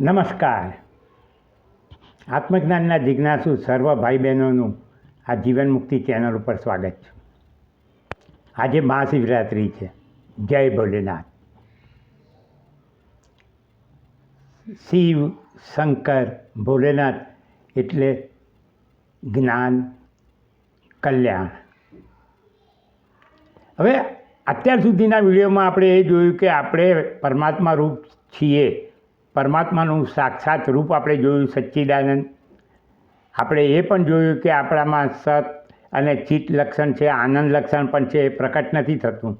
નમસ્કાર. આત્મજ્ઞાનના જિજ્ઞાસુ સર્વ ભાઈ બહેનોનું આ જીવન મુક્તિ ચેનલ ઉપર સ્વાગત છે. આજે મહાશિવરાત્રિ છે. જય ભોલેનાથ. શિવ, શંકર, ભોલેનાથ એટલે જ્ઞાન, કલ્યાણ. હવે અત્યાર સુધીના વિડીયોમાં આપણે એ જોયું કે આપણે પરમાત્મા રૂપ છીએ. પરમાત્માનું સાક્ષાત રૂપ આપણે જોયું, સચ્ચિદાનંદ. આપણે એ પણ જોયું કે આપણામાં સત અને ચિત્ત લક્ષણ છે, આનંદ લક્ષણ પણ છે, એ પ્રકટ નથી થતું.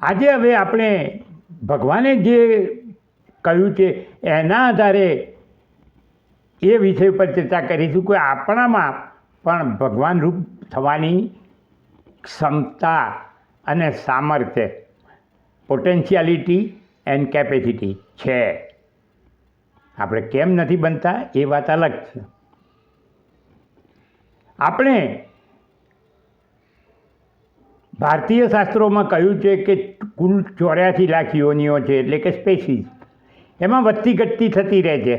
આજે હવે આપણે ભગવાને જે કહ્યું છે, એના આધારે એ વિષય પર ચર્ચા કરીશું કે આપણામાં પણ ભગવાન રૂપ થવાની ક્ષમતા અને સામર્થ્ય, પોટેન્શિયાલિટી એન્ડ કેપેસિટી છે. આપણે કેમ નથી બનતા એ વાત અલગ છે. આપણે ભારતીય શાસ્ત્રોમાં કહ્યું છે કે કુલ ચોર્યાસી લાખ યોનિઓ છે એટલે કે સ્પેસીસ એમાં વધતી ઘટતી થતી રહે છે.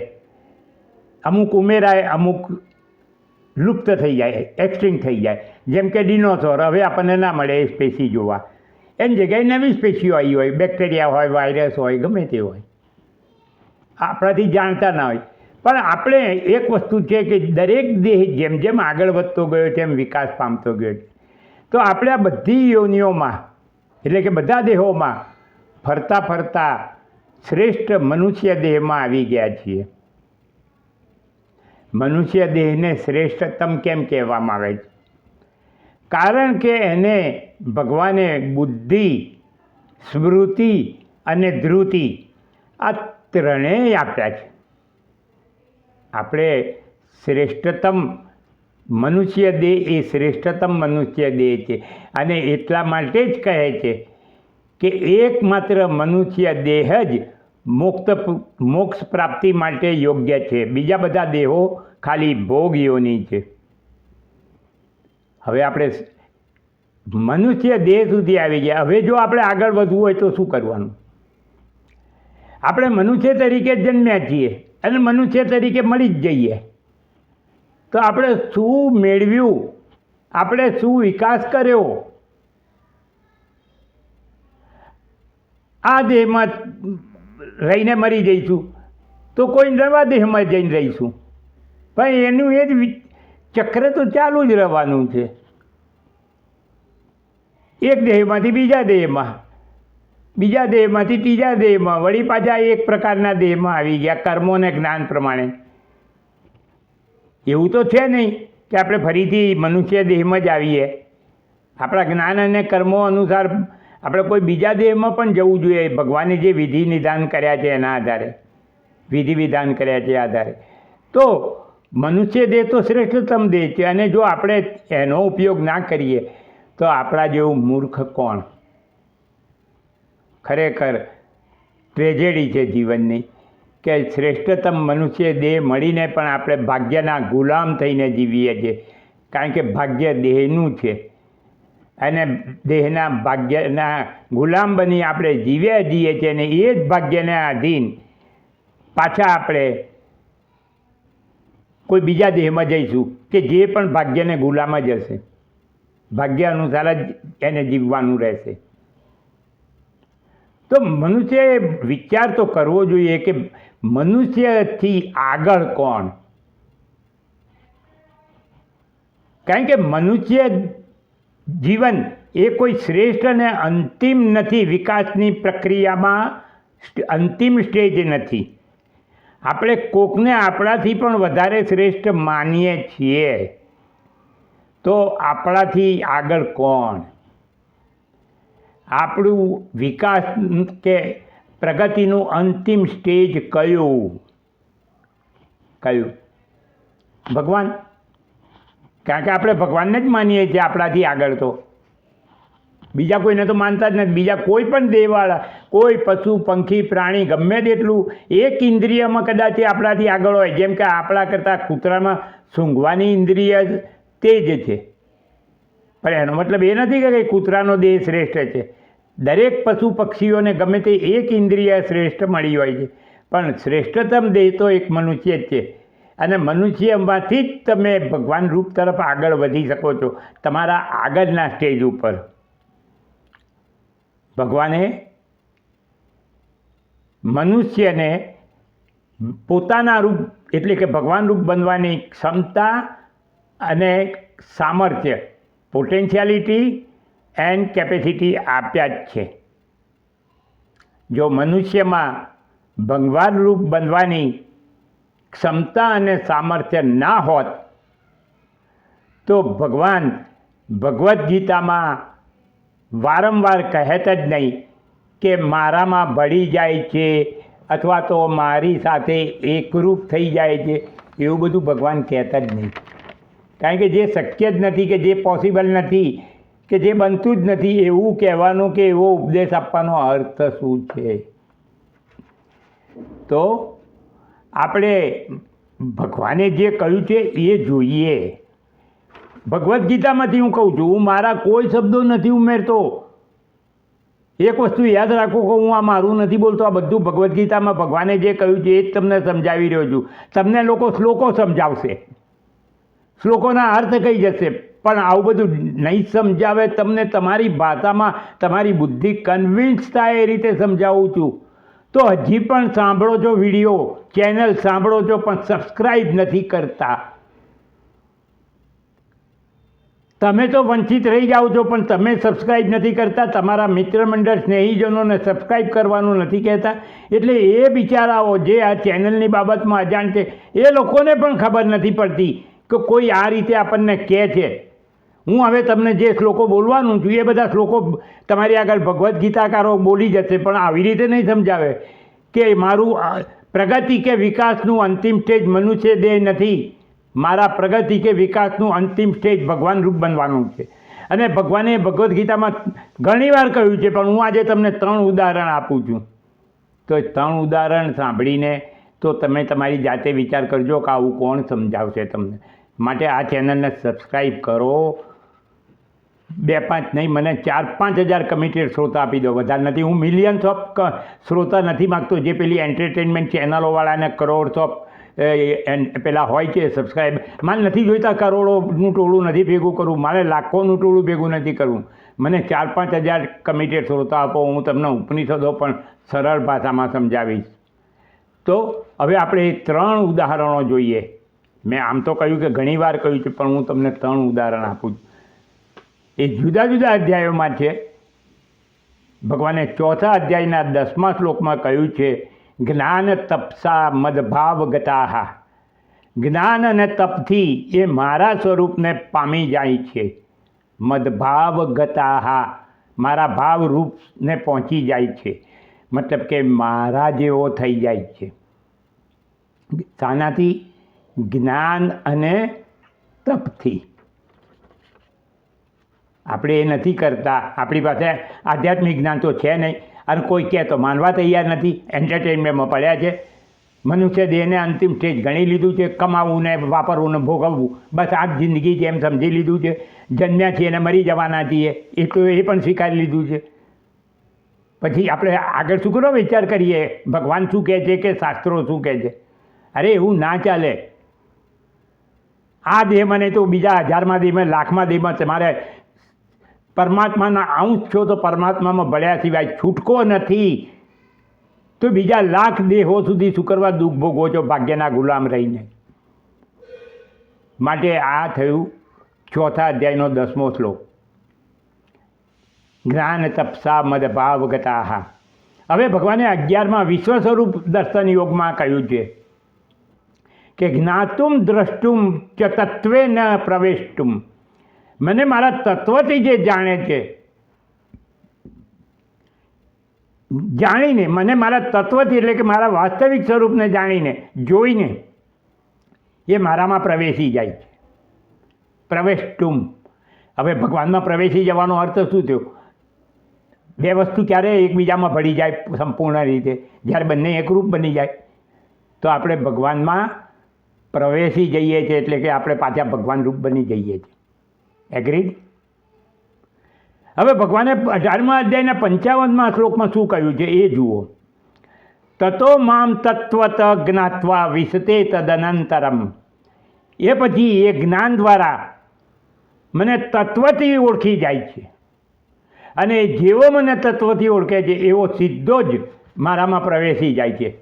અમુક ઉમેરાય, અમુક લુપ્ત થઈ જાય એક્સટિંગ થઈ જાય. જેમ કે ડિનોસોર હવે આપણને ના મળે એ સ્પેસી જોવા. એની જગ્યાએ નવી સ્પેસીઓ આવી હોય બેક્ટેરિયા હોય વાયરસ હોય, ગમે તે હોય. આપણાથી જાણતા ના હોય. પણ આપણે એક વસ્તુ છે કે દરેક દેહ જેમ જેમ આગળ વધતો ગયો તેમ વિકાસ પામતો ગયો છે. તો આપણે આ બધી યોનિઓમાં, એટલે કે બધા દેહોમાં ફરતા ફરતા શ્રેષ્ઠ મનુષ્ય દેહમાં આવી ગયા છીએ. મનુષ્ય દેહને શ્રેષ્ઠતમ કેમ કહેવામાં આવે છે? કારણ કે એને ભગવાને બુદ્ધિ, સ્મૃતિ અને ધ્રુતિ આ ત્રણેય આપ્યા છે. આપણે શ્રેષ્ઠતમ મનુષ્ય દેહ એ શ્રેષ્ઠતમ મનુષ્ય દેહ છે. અને એટલા માટે જ કહે છે કે એકમાત્ર મનુષ્ય દેહ જ મુક્ત, મોક્ષ પ્રાપ્તિ માટે યોગ્ય છે. બીજા બધા દેહો ખાલી ભોગીઓની છે. હવે આપણે મનુષ્ય દેહ સુધી આવી ગયા. હવે જો આપણે આગળ વધવું હોય તો શું કરવાનું? આપણે મનુષ્ય તરીકે જન્મ્યા છીએ અને મનુષ્ય તરીકે મળી જ જઈએ. તો આપણે શું મેળવ્યું? આપણે શું વિકાસ કર્યો? આ દેહમાં રહીને મરી જઈશું. તો કોઈ નવા દેહમાં જઈને રહીશું. પણ એનું એ જ ચક્ર તો ચાલુ જ રહેવાનું છે. એક દેહમાંથી બીજા દેહમાં. બીજા દેહમાંથી ત્રીજા દેહમાં, વળી પાછા એક પ્રકારના દેહમાં આવી ગયા, કર્મો અને જ્ઞાન પ્રમાણે. એવું તો છે નહીં કે આપણે ફરીથી મનુષ્ય દેહમાં જ આવીએ. આપણા જ્ઞાન અને કર્મો અનુસાર આપણે કોઈ બીજા દેહમાં પણ જવું જોઈએ. ભગવાને જે વિધિ નિદાન કર્યા છે એના આધારે. વિધિ વિધાન કર્યા છે આધારે. તો મનુષ્ય દેહ તો શ્રેષ્ઠતમ દેહ છે અને જો આપણે એનો ઉપયોગ ના કરીએ, તો આપણા જેવું મૂર્ખ કોણ? ખરેખર ટ્રેજેડી છે જીવનની કે શ્રેષ્ઠતમ મનુષ્ય દેહ મળીને પણ આપણે ભાગ્યના ગુલામ થઈને જીવીએ છીએ. કારણ કે ભાગ્ય દેહનું છે. અને દેહના ભાગ્યના ગુલામ બની આપણે જીવ્યા જઈએ છીએ અને એ જ ભાગ્યને આધીન પાછા આપણે કોઈ બીજા દેહમાં જઈશું કે જે પણ ભાગ્યને ગુલામ જ હશે. ભાગ્ય અનુસાર જ એને જીવવાનું રહેશે. તો મનુષ્યએ વિચાર તો કરવો જોઈએ કે મનુષ્યથી આગળ કોણ? કારણ કે મનુષ્ય જીવન એ કોઈ શ્રેષ્ઠ અને અંતિમ નથી, વિકાસની પ્રક્રિયામાં અંતિમ સ્ટેજ નથી. આપણે કોકને આપણાથી પણ વધારે શ્રેષ્ઠ માનીએ છીએ. તો આપણાથી આગળ કોણ? આપણું વિકાસ કે પ્રગતિનું અંતિમ સ્ટેજ કયું? કયું? ભગવાન? કારણ કે આપણે ભગવાનને જ માનીએ છીએ આપણાથી આગળ તો. બીજા કોઈને તો માનતા જ નથી. બીજા કોઈ પણ દેહવાળા, કોઈ પશુ, પંખી, પ્રાણી, ગમે તેટલું, એક ઇન્દ્રિયમાં કદાચ એ આપણાથી આગળ હોય. જેમ કે આપણા કરતાં કૂતરામાં સૂંઘવાની ઇન્દ્રિય તે જ છે. પણ એનો મતલબ એ નથી કે કૂતરાનો દેહ શ્રેષ્ઠ છે. દરેક પશુ પક્ષીઓને ગમે તે એક ઇન્દ્રિય શ્રેષ્ઠ મળી હોય છે. પણ શ્રેષ્ઠતમ દેહ તો એક મનુષ્ય જ છે. અને મનુષ્યમાંથી જ તમે ભગવાન રૂપ તરફ આગળ વધી શકો છો. તમારા આગળના સ્ટેજ ઉપર. ભગવાને મનુષ્યને પોતાના રૂપ, એટલે કે ભગવાન રૂપ બનવાની ક્ષમતા અને સામર્થ્ય, પોટેન્શિયાલિટી એન્ડ કેપેસિટી આપ્યા જ છે. જો મનુષ્યમાં ભગવાન રૂપ બનવાની ક્ષમતા અને સામર્થ્ય ના હોત, તો ભગવાન ભગવદ્ ગીતામાં વારંવાર કહેત જ નહીં કે મારામાં ભળી જાય છે અથવા તો મારી સાથે એકરૂપ થઈ જાય છે, એવું બધું ભગવાન કહેતા જ નહીં. કારણ કે જે શક્ય જ નથી કે જે પોસિબલ નથી કે જે બનતું જ નથી, એવું કહેવાનું કે એવો ઉપદેશ આપવાનો અર્થ શું છે? તો આપણે ભગવાને જે કહ્યું છે એ જોઈએ. ભગવદ્ ગીતામાંથી હું કહું છું, હું મારા કોઈ શબ્દો નથી ઉમેરતો. એક વસ્તુ યાદ રાખો કે હું આ મારું નથી બોલતો, આ બધું ભગવદ્ ગીતામાં ભગવાને જે કહ્યું છે એ જ તમને સમજાવી રહ્યો છું. તમને લોકો શ્લોકો સમજાવશે. શ્લોકોના અર્થ કહી જશે? પણ આવું બધું નહીં સમજાવે, તમને તમારી ભાષામાં તમારી બુદ્ધિ કન્વિન્સ થાય એ રીતે સમજાવું છું. તો હજી પણ સાંભળો છો વીડિયો ચેનલ સાંભળો છો પણ સબસ્ક્રાઈબ નથી કરતા. તમે તો વંચિત રહી જાઓ છો, પણ તમે સબસ્ક્રાઈબ નથી કરતા. તમારા મિત્ર મંડળ સ્નેહીજનોને સબસ્ક્રાઈબ કરવાનું નથી કહેતા. એટલે એ બિચારાઓ જે આ ચેનલની બાબતમાં અજાણ છે, એ લોકોને પણ ખબર નથી પડતી કે કોઈ આ રીતે આપણને કહે છે. હું હવે તમને જે શ્લોકો બોલવાનું છું, એ બધા શ્લોકો તમારી આગળ ભગવદ્ ગીતાકારો બોલી જશે, પણ આવી રીતે નહીં સમજાવે કે મારું પ્રગતિ કે વિકાસનું અંતિમ સ્ટેજ મનુષ્ય દેહ નથી. મારા પ્રગતિ કે વિકાસનું અંતિમ સ્ટેજ ભગવાન રૂપ બનવાનું છે. અને ભગવાને ભગવદ્ ગીતામાં ઘણીવાર કહ્યું છે, પણ હું આજે તમને ત્રણ ઉદાહરણ આપું છું. તો ત્રણ ઉદાહરણ સાંભળીને તો તમે તમારી જાતે વિચાર કરજો કે આવું કોણ સમજાવશે તમને. માટે આ ચેનલને સબસ્ક્રાઈબ કરો બે પાંચ નહીં, મને ચાર પાંચ હજાર કમિટેડ શ્રોતા આપી દો. વધારે નથી. હું મિલિયન્સ ઓફ શ્રોતા નથી માગતો. જે પેલી એન્ટરટેનમેન્ટ ચેનલોવાળાને કરોડ્સ ઓફ પેલા હોય છે સબસ્ક્રાઈબ મારે નથી જોઈતા, કરોડોનું ટોળું નથી ભેગું કરવું મારે લાખોનું ટોળું ભેગું નથી કરવું. મને ચાર પાંચ હજાર કમિટેડ શ્રોતા આપો. હું તમને ઉપનિષદો પણ સરળ ભાષામાં સમજાવીશ. તો હવે આપણે ત્રણ ઉદાહરણો જોઈએ. મેં આમ તો કહ્યું કે ઘણીવાર કહ્યું છે, પણ હું તમને ત્રણ ઉદાહરણ આપું છું. એ જુદા જુદા અધ્યાયોમાં છે. ભગવાને ચોથા અધ્યાયના દસમા શ્લોકમાં કહ્યું છે, જ્ઞાન તપસા મદભાવ ગતાહા જ્ઞાન અને તપથી એ મારા સ્વરૂપને પામી જાય છે. મદભાવ ગતાહા મારા ભાવ રૂપને પહોંચી જાય છે. મતલબ કે મારા જેવો થઈ જાય છે. શાનાથી જ્ઞાન અને તપથી. આપણે એ નથી કરતા. આપણી પાસે આધ્યાત્મિક જ્ઞાન તો છે નહીં. અને કોઈ કહે તો માનવા તૈયાર નથી. એન્ટરટેનમેન્ટમાં પડ્યા છે. મનુષ્ય દેહને અંતિમ સ્ટેજ ગણી લીધું છે. કમાવવું ને વાપરવું ને ભોગવવું. બસ આ જિંદગી છે એમ સમજી લીધું છે. જન્મ્યા છીએ અને મરી જવાના છીએ. એ તો એ પણ સ્વીકારી લીધું છે. પછી આપણે આગળ શું કરો વિચાર કરીએ? ભગવાન શું કહે છે કે શાસ્ત્રો શું કહે છે? અરે એવું ના ચાલે. આ દેહ મને તો બીજા હજારમાં દેહમાં, લાખમાં દેહમાં તમારે પરમાત્માના અંશ છો તો પરમાત્મામાં ભળ્યા સિવાય છૂટકો નથી. તો બીજા લાખ દેહો સુધી શું કરવા દુઃખ ભોગવો છો ભાગ્યના ગુલામ રહીને? માટે આ થયું ચોથા અધ્યાયનો દસમો શ્લોક. જ્ઞાન તપસા મદભાવ ગતાહા. હવે ભગવાને અગિયારમાં વિશ્વ સ્વરૂપ દર્શન યોગમાં કહ્યું છે કે જ્ઞાતુમ દ્રષ્ટુમ ચ તત્વે ન પ્રવેષ્ટુમ. મને મારા તત્વથી જે જાણે છે, જાણીને, મને મારા તત્વથી એટલે કે મારા વાસ્તવિક સ્વરૂપને જાણીને, જોઈને એ મારામાં પ્રવેશી જાય છે. પ્રવેશ ટુમ હવે ભગવાનમાં પ્રવેશી જવાનો અર્થ શું થયો? બે વસ્તુ ક્યારે એકબીજામાં ભળી જાય સંપૂર્ણ રીતે. જ્યારે બંને એકરૂપ બની જાય, તો આપણે ભગવાનમાં પ્રવેશી જઈએ છીએ એટલે કે આપણે પાછા ભગવાન રૂપ બની જઈએ છીએ. એગ્રીડ હવે ભગવાને અઢારમા અધ્યાયના પંચાવનમાં શ્લોકમાં શું કહ્યું છે? એ જુઓ. તતો મામ તત્વત જ્ઞાત્વા વિશતે તદનંતરમ. એ પછી એ જ્ઞાન દ્વારા મને તત્વથી ઓળખી જાય છે. અને જેવો મને તત્વથી ઓળખે છે, એવો સીધો જ મારામાં પ્રવેશી જાય છે.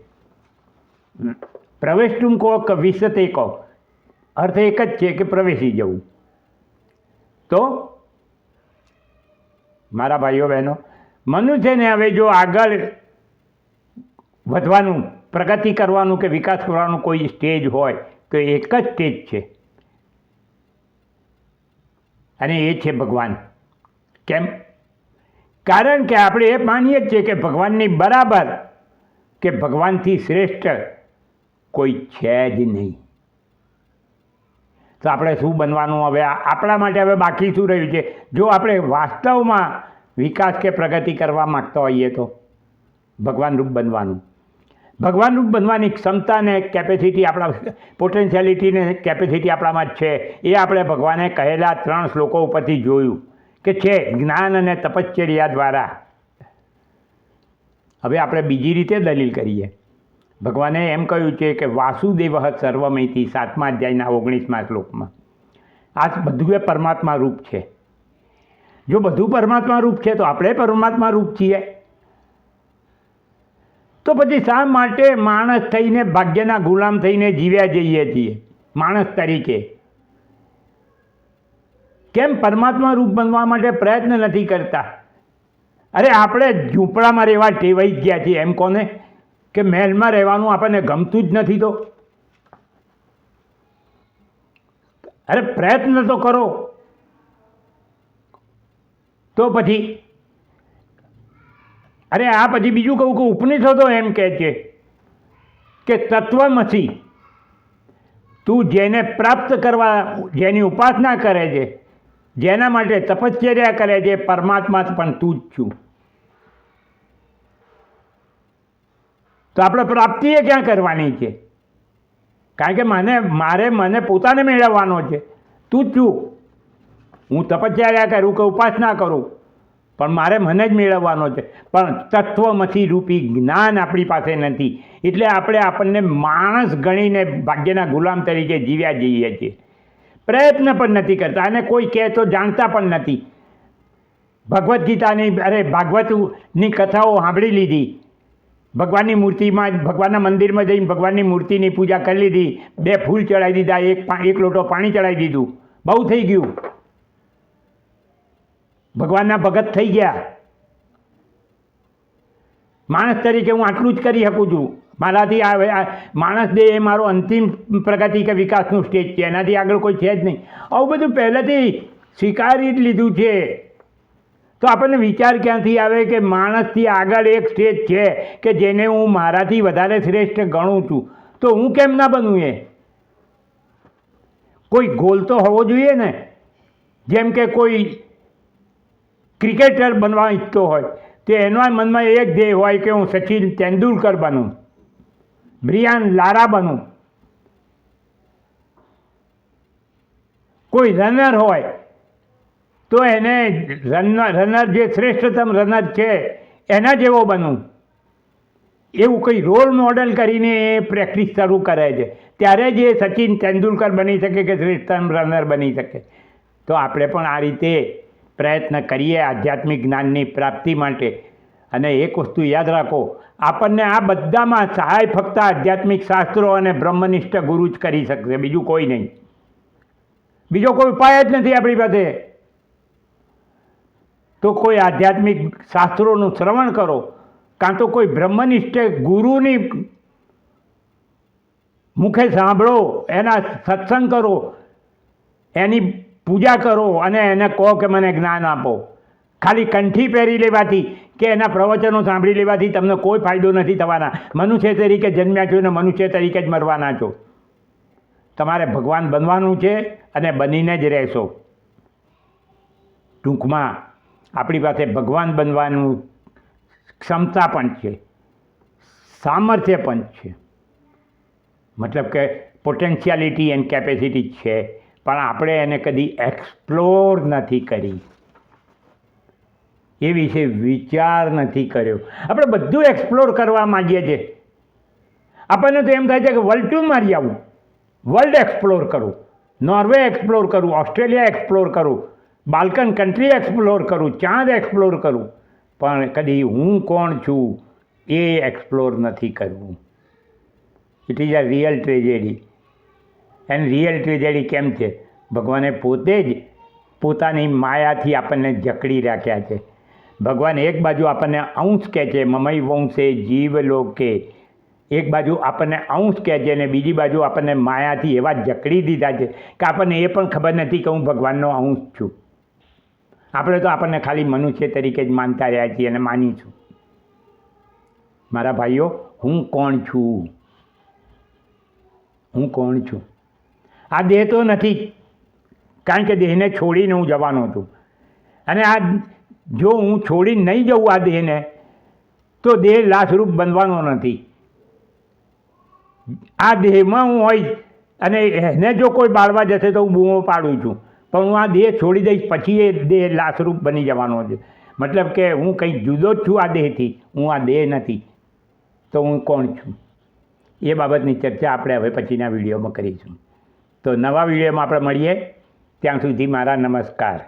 પ્રવેશ કહો કે વિશતે કહો. અર્થ એક જ છે કે પ્રવેશી જવું. તો? મારા ભાઈઓ, બહેનો મનુષ્યને હવે જો આગળ વધવાનું, પ્રગતિ કરવાનું કે વિકાસ કરવાનું કોઈ સ્ટેજ હોય, તો એક જ સ્ટેજ છે. અને એ છે ભગવાન. કેમ? કારણ કે આપણે એ માનીએ જ છીએ કે ભગવાનની બરાબર, કે ભગવાનથી શ્રેષ્ઠ કોઈ છે જ નહીં. તો આપણે શું બનવાનું? હવે આપણા માટે હવે બાકી શું રહ્યું છે? જો આપણે વાસ્તવમાં વિકાસ કે પ્રગતિ કરવા માગતા હોઈએ તો ભગવાન રૂપ બનવાનું. ભગવાન રૂપ બનવાની ક્ષમતા ને કેપેસિટી આપણા પોટેન્શિયાલિટીને કેપેસિટી આપણામાં જ છે. એ આપણે ભગવાને કહેલા ત્રણ શ્લોકો ઉપરથી જોયું કે છે જ્ઞાન અને તપશ્ચર્યા દ્વારા. હવે આપણે બીજી રીતે દલીલ કરીએ. ભગવાને એમ કહ્યું છે કે વાસુદેવ સર્વમયથી સાતમા અધ્યાયના ઓગણીસમા શ્લોકમાં. આ બધું એ પરમાત્મા રૂપ છે. જો બધું પરમાત્મા રૂપ છે, તો આપણે પરમાત્મા રૂપ છીએ. તો પછી શા માટે માણસ થઈને, ભાગ્યના ગુલામ થઈને જીવ્યા જઈએ છીએ? માણસ તરીકે. કેમ પરમાત્મા રૂપ બનવા માટે પ્રયત્ન નથી કરતા? અરે આપણે ઝૂંપડામાં રહેવા ટેવાઈ ગયા છીએ એમ કોને? કે મહેલમાં રહેવાનું આપણને ગમતું જ નથી તો? અરે પ્રયત્ન તો કરો. તો પછી? અરે આ પછી બીજું કહું કે ઉપનિષદો એમ કહે છે કે તત્વમસી, તું જેને પ્રાપ્ત કરવા, જેની ઉપાસના કરે છે, જેના માટે તપશ્ચર્યા કરે છે, પરમાત્મા પણ તું જ છું. તો આપણે પ્રાપ્તિ એ ક્યાં કરવાની છે? કારણ કે મને, મારે મને પોતાને મેળવવાનો છે. તું છું. હું તપશ્ચર્યા કરું કે ઉપાસના કરું, પણ મારે મને જ મેળવવાનો છે. પણ તત્વમથી રૂપી જ્ઞાન આપણી પાસે નથી. એટલે આપણે આપણને માણસ ગણીને ભાગ્યના ગુલામ તરીકે જીવ્યા જઈએ છીએ. પ્રયત્ન પણ નથી કરતા અને કોઈ કહે તો જાણતા પણ નથી. ભગવદ્ ગીતાની, અરે, ભાગવતની કથાઓ સાંભળી લીધી. ભગવાનની મૂર્તિમાં ભગવાનના મંદિરમાં જઈને ભગવાનની મૂર્તિની પૂજા કરી લીધી. બે ફૂલ ચડાવી દીધા, એક એક લોટો પાણી ચડાવી દીધું. બહુ થઈ ગયું. ભગવાનના ભગત થઈ ગયા. માણસ તરીકે હું આટલું જ કરી શકું છું. મારાથી આ માણસ દેહ એ મારો અંતિમ પ્રગતિ કે વિકાસનું સ્ટેજ છે. એનાથી આગળ કોઈ છે જ નહીં. આવું બધું પહેલેથી સ્વીકારી જ લીધું છે. તો આપણને વિચાર ક્યાંથી આવે કે માણસથી આગળ એક સ્ટેજ છે કે જેને હું મારાથી વધારે શ્રેષ્ઠ ગણું છું? તો હું કેમ ના બનું એ? કોઈ ગોલ તો હોવો જોઈએ ને? જેમ કે કોઈ ક્રિકેટર બનવા ઈચ્છતો હોય, તો એના મનમાં એક ધ્યેય હોય કે હું સચિન તેંડુલકર બનું, બ્રિયાન લારા બનું. કોઈ રનર હોય તો એને રનર રનર જે શ્રેષ્ઠતમ રનર છે, એના જેવો બનવું એવું કંઈ રોલ મોડલ કરીને એ પ્રેક્ટિસ શરૂ કરે છે. ત્યારે જ એ સચિન તેંડુલકર બની શકે કે શ્રેષ્ઠતમ રનર બની શકે. તો આપણે પણ આ રીતે પ્રયત્ન કરીએ આધ્યાત્મિક જ્ઞાનની પ્રાપ્તિ માટે. અને એક વસ્તુ યાદ રાખો, આપણને આ બધામાં સહાય ફક્ત આધ્યાત્મિક શાસ્ત્રો અને બ્રહ્મનિષ્ઠ ગુરુ જ કરી શકશે, બીજું કોઈ નહીં. બીજો કોઈ ઉપાય જ નથી આપણી પાસે. તો કોઈ આધ્યાત્મિક શાસ્ત્રોનું શ્રવણ કરો. કાં તો કોઈ બ્રહ્મનિષ્ઠ ગુરુની મુખે સાંભળો, એના સત્સંગ કરો, એની પૂજા કરો અને એને કહો કે મને જ્ઞાન આપો. ખાલી કંઠી પહેરી લેવાથી કે એના પ્રવચનો સાંભળી લેવાથી તમને કોઈ ફાયદો નથી થવાના. મનુષ્ય તરીકે જન્મ્યા છો અને મનુષ્ય તરીકે જ મરવાના છો. તમારે ભગવાન બનવાનું છે અને બનીને જ રહેશો. ટૂંકમાં આપણી પાસે ભગવાન બનવાનું ક્ષમતા પણ છે, સામર્થ્ય પણ છે. મતલબ કે પોટેન્શિયાલિટી એન્ડ કેપેસિટી છે, પણ આપણે એને કદી એક્સપ્લોર નથી કરી. એ વિશે વિચાર નથી કર્યો. આપણે બધું એક્સપ્લોર કરવા માગીએ છીએ. આપણને તો એમ થાય છે કે વર્લ્ડ ટુ મારી આવું. વર્લ્ડ એક્સપ્લોર કરું. નોર્વે એક્સપ્લોર કરું. ઓસ્ટ્રેલિયા એક્સપ્લોર કરું. બાલ્કન કન્ટ્રી એક્સપ્લોર કરું ચાંદ એક્સપ્લોર કરું? પણ કદી હું કોણ છું એ એક્સપ્લોર નથી કરવું. It is a real tragedy and real tragedy કેમ છે? ભગવાને પોતે જ પોતાની માયાથી આપણને જકડી રાખ્યા છે. ભગવાન એક બાજુ આપણને અંશ કહે છે મમઈ વંશે જીવ લોકે. એક બાજુ આપણને અંશ કહે છે અને બીજી બાજુ આપણને માયાથી એવા જકડી દીધા છે કે આપણને એ પણ ખબર નથી કે હું ભગવાનનો અંશ છું. આપણે તો આપણને ખાલી મનુષ્ય તરીકે જ માનતા રહ્યા છીએ અને માની છું. મારા ભાઈઓ, હું કોણ છું? હું કોણ છું? આ દેહ તો નથી કારણ કે દેહને છોડીને હું જવાનો છું. અને આ જો હું છોડીને નહીં જઉં આ દેહને, તો દેહ લાશરૂપ બનવાનો નથી. આ દેહમાં હું હોઈશ અને એને જો કોઈ બાળવા જશે તો હું બૂમો પાડું છું. પણ હું આ દેહ છોડી દઈશ, પછી એ દેહ લાશરૂપ બની જવાનો છે. મતલબ કે હું કંઈક જુદો જ છું આ દેહથી, હું આ દેહ નથી. તો હું કોણ છું? એ બાબતની ચર્ચા આપણે હવે પછીના વિડીયોમાં કરીશું. તો નવા વિડીયોમાં આપણે મળીએ. ત્યાં સુધી મારા નમસ્કાર.